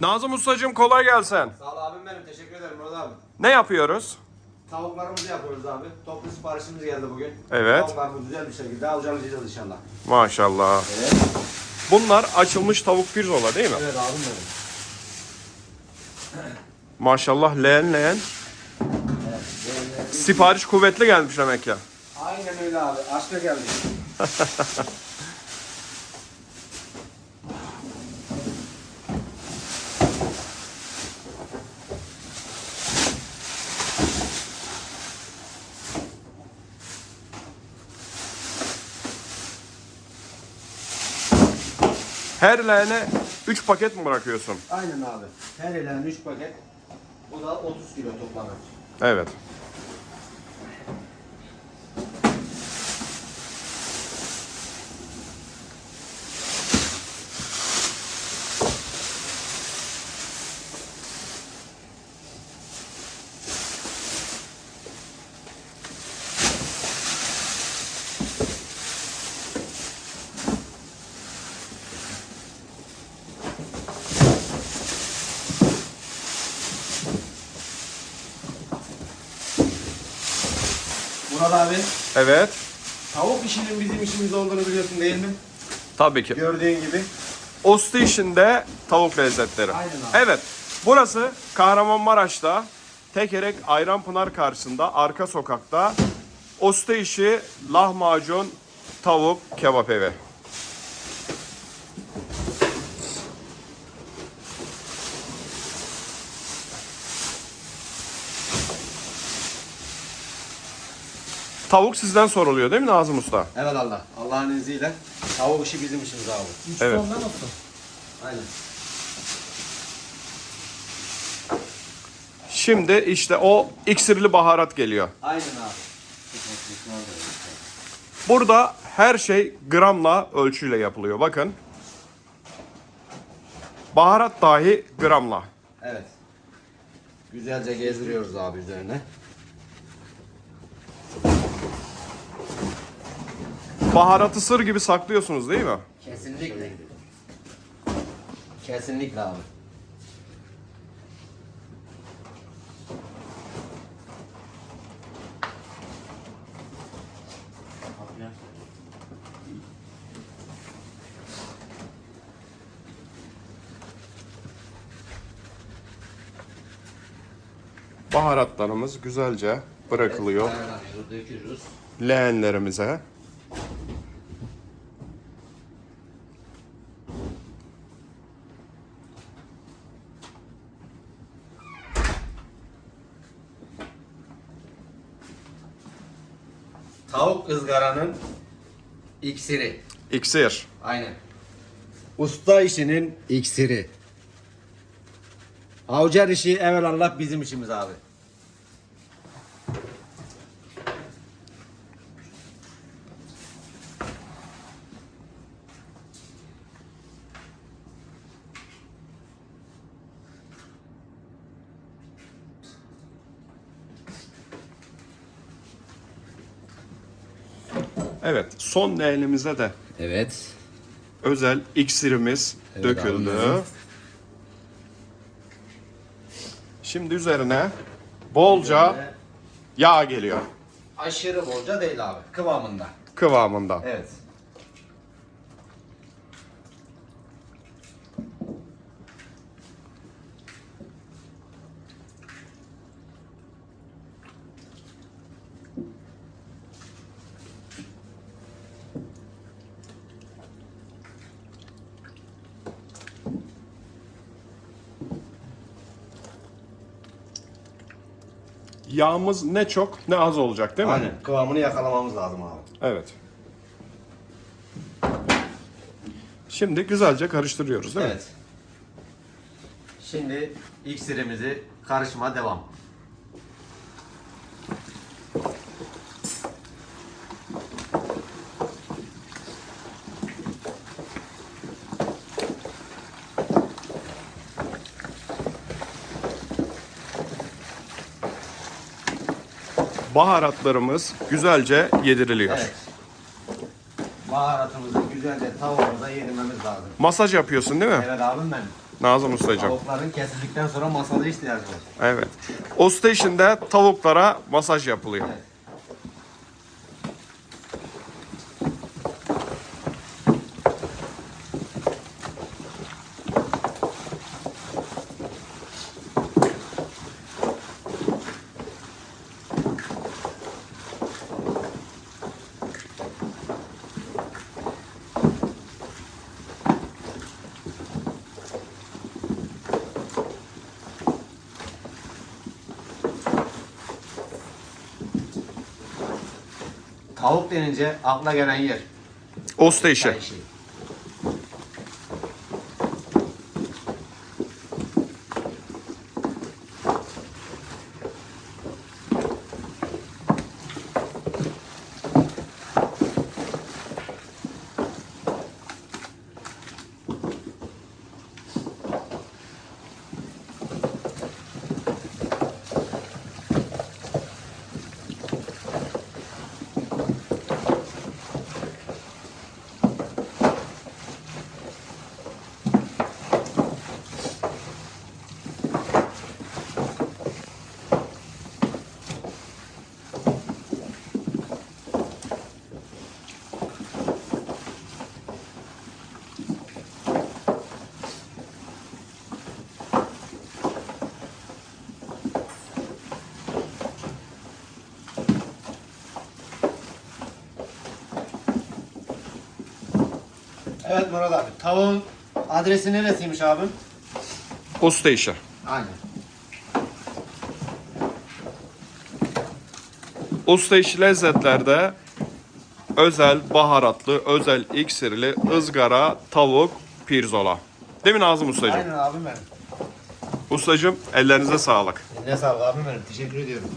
Nazım Ustacığım kolay gelsin. Sağ ol abim benim. Teşekkür ederim Murat abi. Ne yapıyoruz? Tavuklarımızı yapıyoruz abi. Toplu siparişimiz geldi bugün. Evet. Tavuklarımızı güzel bir şekilde avcılayacağız inşallah. Maşallah. Evet. Bunlar açılmış tavuk pirzola değil mi? Evet abim benim. Maşallah leğen leğen. Evet. Sipariş kuvvetli gelmiş demek ya. Aynen öyle abi. Aşka geldik. Her leğene 3 paket mi bırakıyorsun? Aynen abi. Her ilen 3 paket. Bu da 30 kilo toplamı. Evet. Murat abi. Evet. Tavuk işinin bizim işimiz olduğunu biliyorsun değil mi? Tabii ki. Gördüğün gibi. Ostu işinde tavuk lezzetleri. Aynen abi. Evet. Burası Kahramanmaraş'ta Tekerek Ayranpınar karşısında arka sokakta Osta işi lahmacun tavuk kebap evi. Tavuk sizden soruluyor değil mi Nazım Usta? Evet Allah. Allah'ın izniyle. Tavuk işi bizim işimiz abi. Evet. Aynen. Şimdi işte o iksirli baharat geliyor. Aynen abi. Burada her şey gramla ölçüyle yapılıyor. Bakın. Baharat dahi gramla. Evet. Güzelce gezdiriyoruz abi üzerine. Baharatı sır gibi saklıyorsunuz değil mi? Kesinlikle. Kesinlikle abi. Baharatlarımız güzelce bırakılıyor Ayarlanıyor, döküyoruz. leğenlerimize. Tavuk ızgaranın iksiri. İksir. Aynen. Usta işinin iksiri. Avcar işi evvelallah bizim işimiz abi. Evet, son leğenimize de Evet. özel iksirimiz Evet, döküldü. abi. Şimdi üzerine bolca yağ geliyor Aşırı bolca değil abi. Kıvamında. kıvamında. Evet. Yağımız ne çok ne az olacak değil mi? Aynen. Kıvamını yakalamamız lazım abi. Evet. Şimdi güzelce karıştırıyoruz değil mi? Evet. Şimdi iksirimizi karışıma devam. Baharatlarımız güzelce yediriliyor. Evet. Baharatımızı güzelce tavuğumuza yedirmemiz lazım. Masaj yapıyorsun değil mi? Evet abim benim. Nazım Ustacığım. Tavukların kesildikten sonra masada ihtiyacı var. Evet. O station'da tavuklara masaj yapılıyor. Evet. Tavuk denince akla gelen yer. O station. Çay işi. Evet Murat abi. Tavuğun adresi neresiymiş abim? O station. Aynen. Usta işi lezzetlerde özel baharatlı, özel iksirli ızgara, tavuk, pirzola. Değil mi Nazım Ustacığım? Aynen abim benim. Ustacığım ellerinize sağlık. Eline sağlık abim benim. Teşekkür ediyorum.